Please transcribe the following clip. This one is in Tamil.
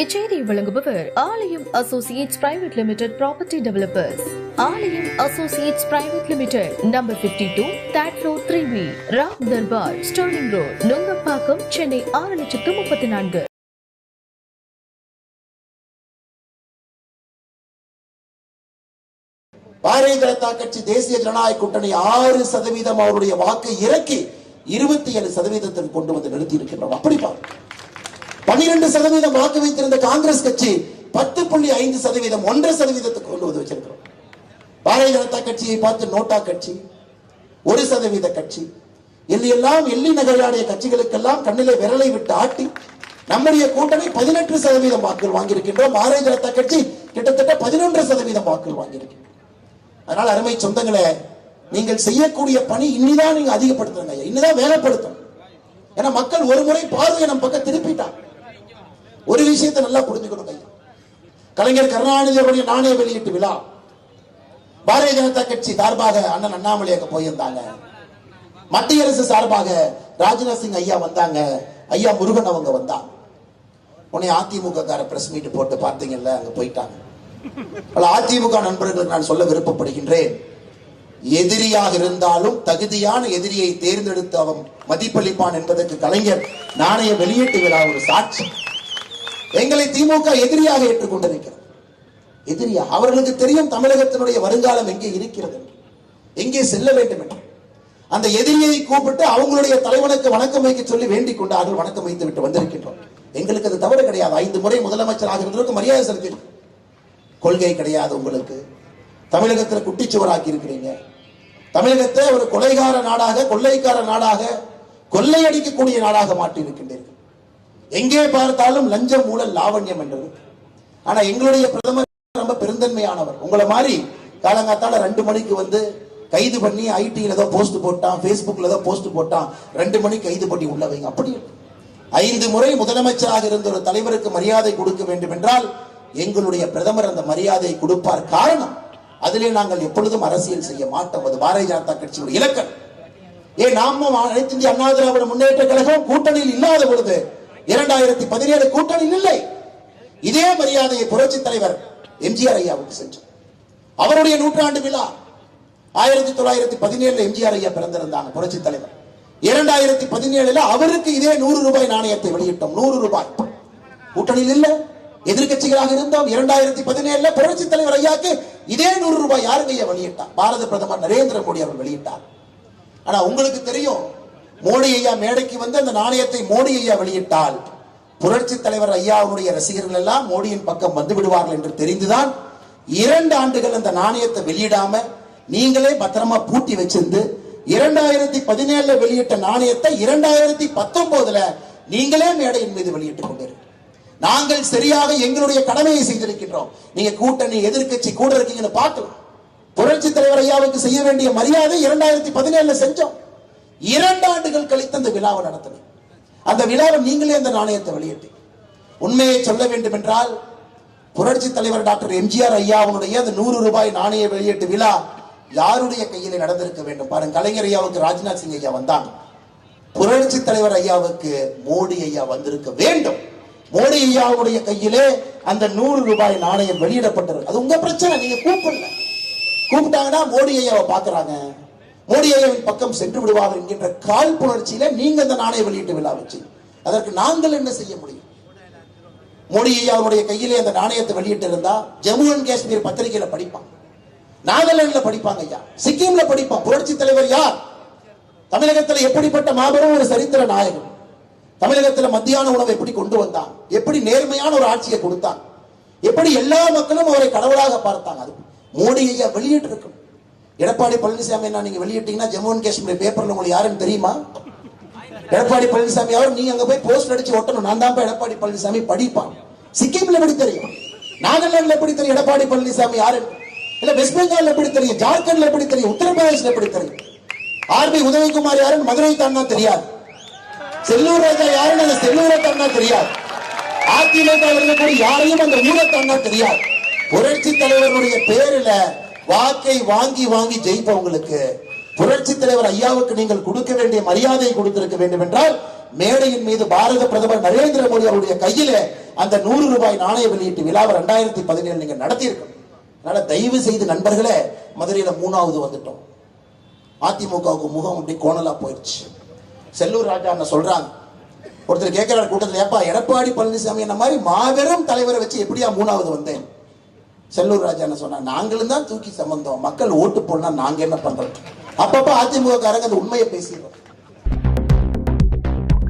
இச்செய்தி வழங்குபவர் Aalayam associates private limited property developers. Aalayam associates private limited number 52 two that road three B Ram Darbar Sterling road Nungambakkam Chennai ஆறு லட்சத்து முப்பத்தி நான்கு. பாரதிய ஜனதா கட்சி தேசிய ஜனநாயக கூட்டணி ஆறு சதவீதம் அவருடைய வாக்கு இறக்கி இருபத்தி ஏழு சதவீதத்தில் கொண்டு வந்து நிறுத்தி இருக்கின்றோம் அப்படி பாருங்க பனிரெண்டு சதவீதம் வாக்கு வைத்திருந்த காங்கிரஸ் கட்சி பத்து புள்ளி ஐந்து சதவீதம் ஒன்றரை சதவீதத்துக்கு கொண்டு வந்து வச்சிருக்கிறோம். பாரதிய ஜனதா கட்சியை பார்த்து நோட்டா கட்சி ஒரு சதவீத கட்சி. எல்லாம் எள்ளி நகையாடிய கட்சிகளுக்கெல்லாம் கண்ணிலே விரலை விட்டு ஆட்டி நம்முடைய கூட்டணி பதினெட்டு சதவீதம் வாக்குகள் வாங்கியிருக்கின்றோம். பாரதிய ஜனதா கட்சி கிட்டத்தட்ட பதினொன்று சதவீதம் வாக்குகள் வாங்கியிருக்கின்றோம் அதனால் அருமை சொந்தங்களே நீங்கள் செய்யக்கூடிய பணி இன்னிதான் நீங்க அதிகப்படுத்துங்க ஐயா. இன்னிதான் வேலைப்படுத்தும் ஏன்னா மக்கள் ஒரு முறை பார்வையை நம்ம பக்கம் திருப்பிட்டான் ஒரு விஷயத்தை நல்லா புரிஞ்சுக்கணும் ஐயா கலைஞர் கருணாநிதி அவருடைய நாணய வெளியீட்டு விழா. பாரதிய ஜனதா கட்சி சார்பாக அண்ணன் அண்ணாமலை அங்க போயிருந்தாங்க. மத்திய அரசு சார்பாக ராஜ்நாத் சிங் ஐயா வந்தாங்க. ஐயா முருகன் அவங்க வந்தாங்க. உன்னை அதிமுக கார பிரஸ் மீட் போட்டு பார்த்தீங்கல்ல அங்க போயிட்டாங்க. பல அதிமுக நண்பர்களுக்கு நான் சொல்ல விருப்பப்படுகின்றேன். எதிரியாக இருந்தாலும் தகுதியான எதிரியை தேர்ந்தெடுத்து அவன் மதிப்பளிப்பான் என்பதற்கு கலைஞர் நாணய வெளியீட்டு விழா ஒரு சாட்சி. எங்களை திமுக எதிரியாக ஏற்றுக்கொண்டிருக்கிறது. எதிரியா அவர்களுக்கு தெரியும் தமிழகத்தினுடைய வருங்காலம் எங்கே இருக்கிறது என்று. எங்கே செல்ல வேண்டும் என்று. அந்த எதிரியை கூப்பிட்டு அவங்களுடைய தலைவனுக்கு வணக்கம் வைக்க சொல்லி வேண்டிக் கொண்டார்கள் வணக்கம் வைத்து விட்டு வந்திருக்கின்றோம். எங்களுக்கு அது தவறு கிடையாது. ஐந்து முறை முதலமைச்சராக இருந்ததற்கு மரியாதை செலுத்தினோம் கொள்கை கிடையாது உங்களுக்கு. தமிழகத்தில் குட்டிச்சுவராக்கி இருக்கிறீங்க. தமிழகத்தை ஒரு கொலைகார நாடாக கொள்ளைக்கார நாடாக கொள்ளையடிக்கக்கூடிய நாடாக மாற்றி இருக்கின்றீர்கள் எங்கே பார்த்தாலும் லஞ்சம் ஊழல் லாவண்யம் என்றது. ஆனா எங்களுடைய பிரதமர் ரொம்ப பெருந்தன்மையானவர். உங்களை மாதிரி காலங்காத்தால ரெண்டு மணிக்கு வந்து கைது பண்ணி ஐடியில் ஏதோ போஸ்ட் போட்டான் ஃபேஸ்புக்கில் ஏதோ போஸ்ட் போட்டான் ரெண்டு மணிக்கு கைது பண்ணி உள்ள வைங்க. அப்படி ஐந்து முறை முதலமைச்சராக இருந்த ஒரு தலைவருக்கு மரியாதை கொடுக்க வேண்டும் என்றால் எங்களுடைய பிரதமர் அந்த மரியாதையை கொடுப்பார். காரணம் அதிலே நாங்கள் எப்பொழுதும் அரசியல் செய்ய மாட்டோம். அது பாரதிய ஜனதா கட்சியுடைய இலக்கம் ஏன் நாமும் அனைத்து இந்திய அண்ணா திராவிட முன்னேற்ற கழகம் கூட்டணியில் இல்லாத பொழுது இரண்டாயிரத்தி பதினேழு கூட்டணியில் இல்லை. இதே மரியாதையை புரட்சி தலைவர் எம்ஜிஆர் ஐயாவுக்கு சென்றார் அவருடைய நூற்றாண்டு விழா ஆயிரத்தி தொள்ளாயிரத்தி பதினேழுல எம்ஜிஆர் ஐயா பிறந்திருந்தாங்க புரட்சி தலைவர். இரண்டாயிரத்தி பதினேழுல அவருக்கு இதே நூறு ரூபாய் நாணயத்தை வெளியிட்டோம். நூறு ரூபாய். கூட்டணியில் இல்லை. எதிர்க்கட்சிகளாக இருந்தோம். இரண்டாயிரத்தி பதினேழுல புரட்சி தலைவர் ஐயாக்கு இதே நூறு ரூபாய் யாருங்க ஐயா வெளியிட்டார்? பாரத பிரதமர் நரேந்திர மோடி அவர் வெளியிட்டார். ஆனா உங்களுக்கு தெரியும் மோடி ஐயா மேடைக்கு வந்து அந்த நாணயத்தை மோடி ஐயா வெளியிட்டால் புரட்சி தலைவர் ஐயாவுடைய ரசிகர்கள் எல்லாம் மோடியின் பக்கம் வந்து விடுவார்கள் என்று தெரிந்துதான் இரண்டு ஆண்டுகள் அந்த நாணயத்தை வெளியிடாம நீங்களே பத்திரமா பூட்டி வச்சிருந்து இரண்டாயிரத்தி பதினேழுல வெளியிட்ட நாணயத்தை இரண்டாயிரத்தி பத்தொன்பதுல நீங்களே மேடையின் மீது வெளியிட்டுக் கொண்டிருக்கிறீர்கள் நாங்கள் சரியாக எங்களுடைய கடமையை செய்திருக்கின்றோம். நீங்க கூட்டணி எதிர்க்கட்சி கூட இருக்கீங்கன்னு பார்க்கலாம். புரட்சி தலைவர் ஐயாவுக்கு செய்ய வேண்டிய மரியாதை இரண்டாயிரத்தி பதினேழுல செஞ்சோம். இரண்டு ஆண்டுகள் கழித்து அந்த விழாவை நடத்தினோம் அந்த விழாவை நீங்களே அந்த நாணயத்தை வெளியிட்டு உண்மையை சொல்ல வேண்டும் என்றால் புரட்சி தலைவர் டாக்டர் எம்ஜிஆர் ஐயாவுடைய அந்த நூறு ரூபாய் நாணய வெளியீட்டு விழா யாருடைய கையிலே நடந்திருக்க வேண்டும்? பாருங்க கலைஞர் ஐயாவுக்கு ராஜ்நாத் சிங் ஐயா வந்தாங்க. புரட்சி தலைவர் ஐயாவுக்கு மோடி ஐயா வந்திருக்க வேண்டும். மோடி ஐயாவுடைய கையிலே அந்த நூறு ரூபாய் நாணயம் வெளியிடப்பட்டிருக்கு. அது உங்க பிரச்சனை நீங்க கூப்பிடல. கூப்பிட்டாங்கன்னா மோடி ஐயாவை பாக்குறாங்க மோடி பக்கம் சென்று விடுவார்கள் என்கின்ற காழ்ப்புணர்ச்சியில நீங்க அந்த நாணய வெளியீட்டு விழா வச்சு. அதற்கு நாங்கள் என்ன செய்ய முடியும்? மோடி ஐயாவுடைய கையிலே அந்த நாணயத்தை வெளியிட்டு இருந்தா ஜம்மு அண்ட் காஷ்மீர் பத்திரிகையில படிப்பான் நாகாலாந்துல படிப்பாங்க ஐயா. சிக்கிம்ல படிப்பான் புரட்சி தலைவர் யார்? தமிழகத்துல எப்படிப்பட்ட மாபெரும் ஒரு சரித்திர நாயகன்? தமிழகத்துல மத்தியான உணவை எப்படி கொண்டு வந்தான்? எப்படி நேர்மையான ஒரு ஆட்சியை கொடுத்தான்? எப்படி எல்லா மக்களும் அவரை கடவுளாக பார்த்தாங்க? அது மோடி ஐயா வெளியிட்டு இருக்கணும் எடப்பாடி பழனிசாமி நான் நீங்க வெளியிட்டீங்கன்னா ஜம்மு அண்ட் காஷ்மீர் பேப்பர்ல உங்களுக்கு யாருன்னு தெரியுமா? எடப்பாடி பழனிசாமி அவர் நீங்க அங்க போய் போஸ்ட் அடிச்சு ஒட்டணும். நான் தான் எடப்பாடி பழனிசாமி படிப்பான். சிக்கிம்ல எப்படி தெரியும்? நாகாலாந்துல எப்படி தெரியும் எடப்பாடி பழனிசாமி யாரு இல்ல வெஸ்ட் பெங்கால் எப்படி தெரியும்? ஜார்க்கண்ட்ல எப்படி தெரியும்? உத்தரப்பிரதேசல எப்படி தெரியும்? ஆர்பி உதயகுமார் யாருன்னு மதுரை தான் தெரியாது. செல்லூர் ராஜா யாருன்னு அந்த செல்லூரை தான் தெரியாது. அதிமுக இருக்கக்கூடிய யாரையும் அந்த ஊரை தான் தெரியாது. புரட்சி தலைவருடைய பேரில் வாக்கை வாங்கி வாங்கி ஜெயிப்பவங்களுக்கு புரட்சி தலைவர் ஐயாவுக்கு நீங்கள் கொடுக்க வேண்டிய மரியாதையை கொடுத்திருக்க வேண்டும் என்றால் மேடையின் மீது பாரத பிரதமர் நரேந்திர மோடி அவருடைய கையில அந்த நூறு ரூபாய் நாணய வெளியீட்டு விழாவை ரெண்டாயிரத்தி பதினேழு நீங்க நடத்தியிருக்கணும் அதனால தயவு செய்து நண்பர்களே மதுரையில மூணாவது வந்துட்டோம். அதிமுகவுக்கு முகம் அப்படி கோணலா போயிடுச்சு. செல்லூர் ராஜா என்ன சொல்றாங்க. ஒருத்தர் கேட்கிறார் கூட்டத்தில் ஏப்பா எடப்பாடி பழனிசாமி என்ன மாதிரி மாபெரும் தலைவரை வச்சு எப்படியா மூணாவது வந்தேன்? செல்லூர் ராஜா என்ன சொன்னா நாங்களும் தான் தூக்கி சம்பந்தம் மக்கள் ஓட்டு போடனா நாங்க என்ன பண்றோம்? அப்பப்ப அதிமுக காரங்க அந்த உண்மையை பேசிடுறோம்.